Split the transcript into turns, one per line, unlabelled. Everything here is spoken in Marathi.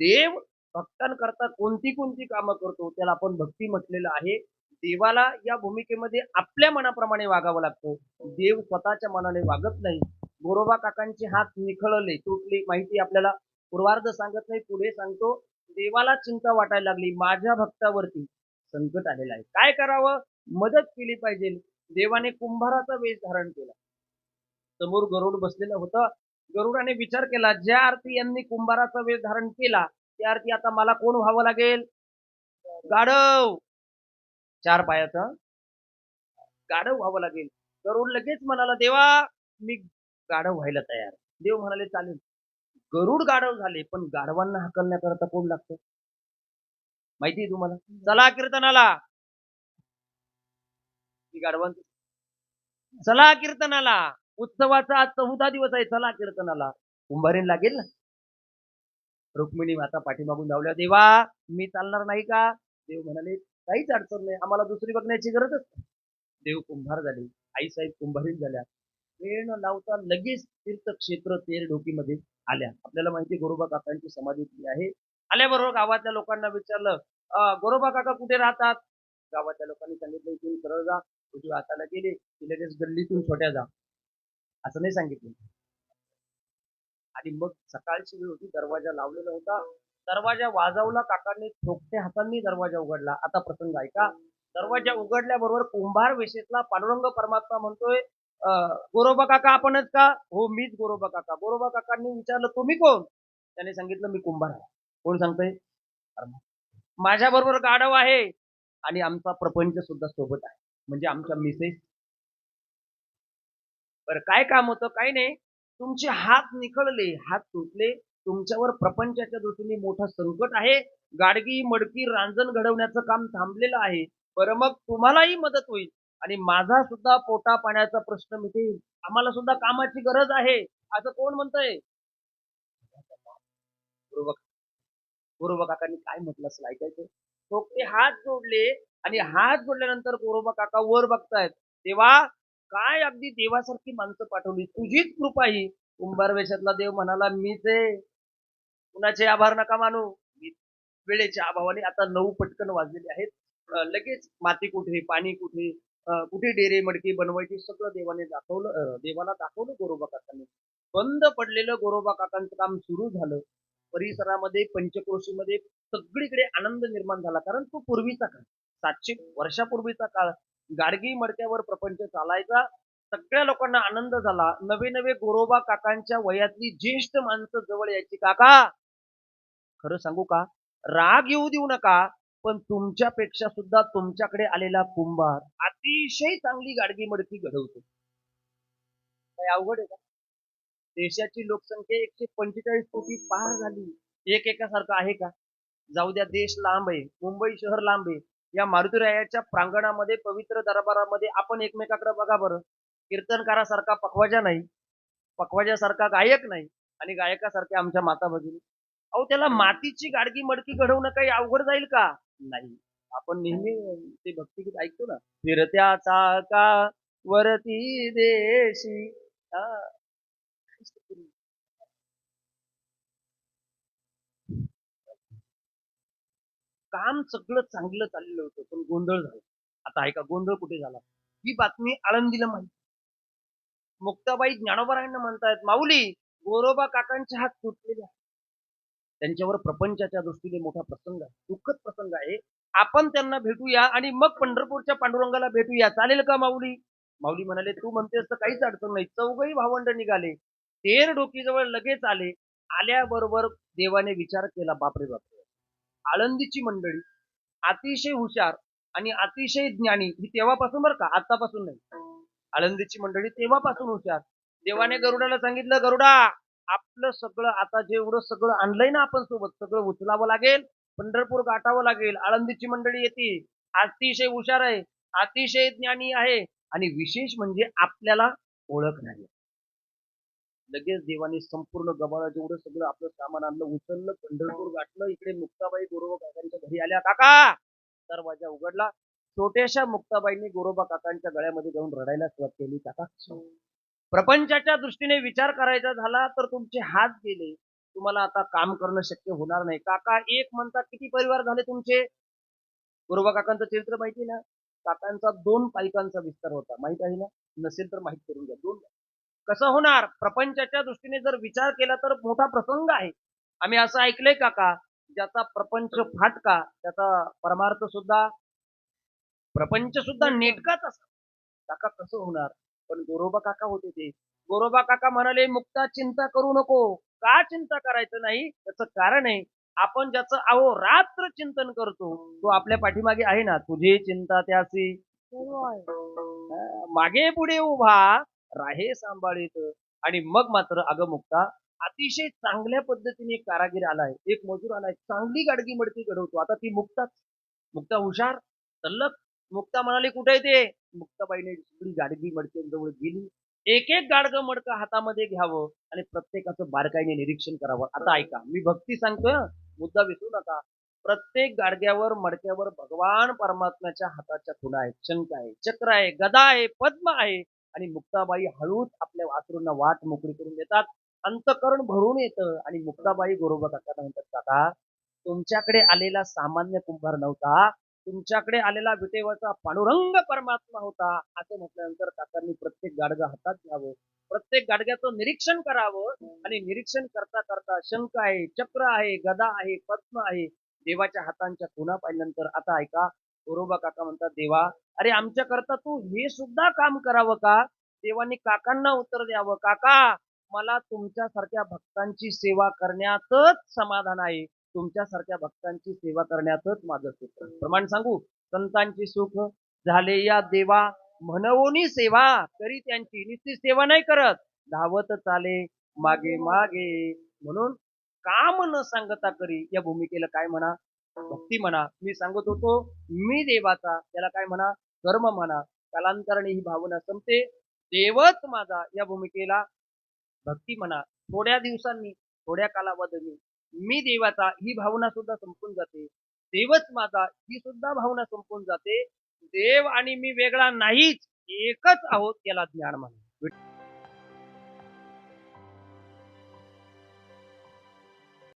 देव भक्तांकरता कोणती कोणती कामं करतो त्याला आपण भक्ती म्हटलेलं आहे. देवाला या भूमिकेमध्ये आपल्या मनाप्रमाणे वागावं लागतं. देव स्वतःच्या मनाने वागत नाही. गोरोबा काकांचे हात निखळले तुटली माहिती आपल्याला पूर्वार्ध सांगत नाही पुढे सांगतो. देवाला चिंता वाटायला लागली माझ्या भक्तावरती संकट आलेलं आहे. काय करावं? मदत केली पाहिजे. देवाने कुंभाराचा वेश धारण केला. समोर गरुड बसलेलं होतं. गरुडाने विचार केला ज्या अर्थी यांनी कुंभाराचा वेळ धारण केला त्या अर्थी आता मला कोण व्हावं लागेल? गाढव. चार पायाचा. गाढव व्हावं लागेल. गरुड लगेच म्हणाला देवा मी गाढव व्हायला तयार. देव म्हणाले चालेल. गरुड गाढव झाले पण गाढवांना हकलण्याकरता कोण लागतं? माहिती आहे तुम्हाला. चला कीर्तनाला. ती चला कीर्तनाला. उत्सवाचा आज चौदा दिवस आहे. चला कीर्तनाला. कुंभारीन लागेल ना? रुक्मिणी माता पाठीमागून धावल्या. देवा मी चालणार नाही का? देव म्हणाले काहीच अडचण नाही. आम्हाला दुसरी बघण्याची गरजच नाही. देव कुंभार झाले. आईसाहेब कुंभारीन झाल्या. वेळ न लावता लगेच तीर्थक्षेत्र तेर डोकीमध्ये आल्या. आपल्याला माहिती गोरोबा काकांची समाधी आहे. आल्याबरोबर गावातल्या लोकांना विचारलं गोरोबा काका कुठे राहतात? गावातल्या लोकांनी सांगितलं इथून सरळ जा. उजव्या हाताला गेले की लगेच गल्लीतून छोट्या जा. असं नाही सांगितलं. आणि मग सकाळची वेळ होती दरवाजा लावलेला होता. दरवाजा वाजवला काकांनी ठोकत्या हातांनी दरवाजा उघडला. आता प्रसंग ऐका दरवाजा उघडल्याबरोबर कुंभार वेशेतला पांडुरंग परमात्मा म्हणतोय गोरोबा काका आपणच का? हो मीच गोरोबा काका. गोरोबा काकांनी विचारलं तुम्ही कोण? त्याने सांगितलं मी कुंभार आहे. कोण सांगतोय? माझ्या बरोबर गाढव आहे. आणि आमचा प्रपंच सुद्धा सोबत आहे. म्हणजे आमच्या मिसेस बरं काय काम होतं? काय नाही. तुमचे हात निखळले हात तुटले. तुमच्यावर प्रपंचाच्या दृष्टीने मोठं संकट आहे. गाडगी मडकी रांजण घडवण्याचं काम थांबलेलं आहे. बरं मग तुम्हालाही मदत होईल. आणि माझा सुद्धा पोटा पाण्याचा प्रश्न मिटेल. आम्हाला सुद्धा कामाची गरज आहे. असं कोण म्हणतंय? गुरुबा काकांनी काय म्हटलं असं ऐकायचं तो ते हात जोडले आणि हात जोडल्यानंतर गोरोबा काका वर बघतायत. तेव्हा काय अगदी देवासारखी माणसं पाठवली? तुझीच कृपा ही. कुंभारवेशातला देव म्हणाला मीच आहे. कुणाचे आभार नका मानू. मी वेळेच्या अभावाने आता नऊ पटकन वाजलेले आहेत. लगेच माती कुठे पाणी कुठे कुठे डेरे मडकी बनवायची सगळं देवाने दाखवलं देवाला दाखवलं गोरोबा काकांनी. बंद पडलेलं गोरोबा काकांचं काम सुरू झालं. परिसरामध्ये पंचक्रोशीमध्ये सगळीकडे आनंद निर्माण झाला. कारण तो पूर्वीचा काळ सातशे वर्षापूर्वीचा काळ गाडगी मडक्यावर प्रपंच चालायचा. सगळ्या लोकांना आनंद झाला. नवे नवे गोरोबा काकांच्या वयातली ज्येष्ठ माणसं जवळ यायची काका खरं सांगू का? राग येऊ देऊ नका पण तुमच्यापेक्षा सुद्धा तुमच्याकडे आलेला कुंभार अतिशय चांगली गाडगी मडकी घडवतो. काय अवघड आहे का? देशाची लोकसंख्या एकशे पंचेचाळीस कोटी पार झाली. एक एकासारखं आहे का? जाऊ द्या देश लांब आहे. मुंबई शहर लांब आहे. या मारुतीरायाच्या प्रांगणामध्ये पवित्र दरबारामध्ये आपण एकमेकाकडे बघा बरं. कीर्तनकारासारखा पखवाजा नाही. पखवाजासारखा गायक नाही. आणि गायकासारख्या आमच्या माता भगिनी अहो त्याला मातीची गाडगी मडकी घडवणं काही अवघड जाईल का? नाही. आपण नेहमी ते भक्तिगीत ऐकतो ना. फिरत्या चाका वरती देशी हा. काम सगळं चांगलं चाललेलं होतं पण गोंधळ झाला. आता ऐका गोंधळ कुठे झाला? ही बातमी आळंदीला माहिती मुक्ताबाई ज्ञानोबरायांना म्हणतायत माऊली गोरोबा काकांचे हात तुटलेले आहेत. त्यांच्यावर प्रपंचाच्या दृष्टीने मोठा प्रसंग आहे. दुःखद प्रसंग आहे. आपण त्यांना भेटूया आणि मग पंढरपूरच्या पांडुरंगाला भेटूया. चालेल का माऊली? माऊली म्हणाले तू म्हणतेस तर काहीच अडचण नाही. चौघही भावंड निघाले. तेर डोकीजवळ लगेच आले. आल्याबरोबर देवाने विचार केला बापरे बापरे. आळंदीची मंडळी अतिशय हुशार आणि अतिशय ज्ञानी ही तेव्हापासून बरं का आतापासून नाही. आळंदीची मंडळी तेव्हापासून हुशार. देवाने गरुडाला सांगितलं गरुडा आपलं सगळं आता जेवढं सगळं आणलंय ना आपण सोबत सगळं उचलावं लागेल पंढरपूर गाठावं लागेल आळंदीची मंडळी येते अतिशय हुशार आहे अतिशय ज्ञानी आहे आणि विशेष म्हणजे आपल्याला ओळख नाही लगेच देवाने संपूर्ण गबाळा जेवढं सगळं आपलं सामान आणलं उचललं पंढरपूर गाठलं इकडे मुक्ताबाई गोरोबा काकांच्या घरी आल्या. काका! दरवाजा उघडला. छोट्याशा मुक्ताबाईंनी गोरोबा काकांच्या गळ्यामध्ये जाऊन रडायला सुरुवात केली. काका प्रपंचाच्या दृष्टीने विचार करायचा झाला तर तुमचे हात गेले. तुम्हाला आता काम करणं शक्य होणार नाही. काका एक म्हणता किती परिवार झाले तुमचे? गोरोबा काकांचं चरित्र माहिती आहे ना? काकांचा दोन पालकांचा विस्तार होता. माहीत आहे ना? नसेल तर माहीत करून घ्या. दोन कसं होणार? प्रपंचाच्या दृष्टीने जर विचार केला तर मोठा प्रसंग आहे. आम्ही असं ऐकलंय काका ज्याचा प्रपंच फाटका त्याचा परमार्थ सुद्धा प्रपंच सुद्धा नेटकाच असा. काका कसं होणार? पण गोरोबा काका होते ते. गोरोबा काका म्हणाले मुक्ता चिंता करू नको. का चिंता करायचं नाही? त्याचं कारण आहे आपण ज्याचं अहो रात्र चिंतन करतो तो आपल्या पाठीमागे आहे ना. तुझी चिंता त्याची. मागे पुढे उभा. राहे सांभाळीत. आणि मग मात्र अगं मुक्ता अतिशय चांगल्या पद्धतीने एक कारागीर आलाय. एक मजूर आलाय. चांगली गाडगी मडकी घडवतो. आता ती मुक्ताच. मुक्ता हुशार तल्लक मुक्ता म्हणाली कुठे आहे ते? मुक्ताबाईने सगळी गाडगी मडक्यांजवळ गेली. एक एक गाडगं मडकं हातामध्ये घ्यावं आणि प्रत्येकाचं बारकाईने निरीक्षण करावं. आता ऐका मी भक्ती सांगतोय मुद्दा विसरू नका. प्रत्येक गाडग्यावर मडक्यावर भगवान परमात्म्याच्या हाताच्या खुणा आहेत. शंख आहे चक्र आहे गदा आहे पद्म आहे. आणि मुक्ताबाई हळूच आपल्या वासरूंना वाट मोकळी करून देतात. अंतकरण भरून येतं आणि मुक्ताबाई गोरोबा काका म्हणतात काका तुमच्याकडे आलेला सामान्य कुंभार नव्हता. तुमच्याकडे आलेला विटेवरचा पांडुरंग परमात्मा होता. असे म्हटल्यानंतर काकांनी प्रत्येक गाडगं हातात घ्यावं. प्रत्येक गाडग्याचं निरीक्षण करावं. आणि निरीक्षण करता करता शंख आहे चक्र आहे गदा आहे पद्म आहे. देवाच्या हातांच्या खुणा पाहिल्यानंतर आता ऐका गोरोबा काका म्हणतात देवा अरे आमच्या करता तू हे सुद्धा काम करावं का? देवानी काकांना उत्तर द्यावं. काका मला तुमच्यासारख्या भक्तांची सेवा करण्यातच समाधान आहे. तुमच्यासारख्या भक्तांची सेवा करण्यातच माझं सुख प्रमाण सांगू? संतांची सुख झाले या देवा म्हणवोनी सेवा करी त्यांची. नुसती सेवा नाही करत. धावत चाले मागे मागे. म्हणून काम न सांगता करी. या भूमिकेला काय म्हणा? भक्ती म्हणा मी सांगत होतो मी देवाचा त्याला काय म्हणा कर्म म्हणा कालांतराने ही भावना संपते. देवच माझा या भूमिकेला भक्ती म्हणा. थोड्या दिवसांनी थोड्या कालावधीने मी देवाचा ही भावना सुद्धा संपून जाते. देवच माझा ही सुद्धा भावना संपून जाते. देव आणि मी वेगळा नाहीच एकच आहोत याला ज्ञान म्हणा.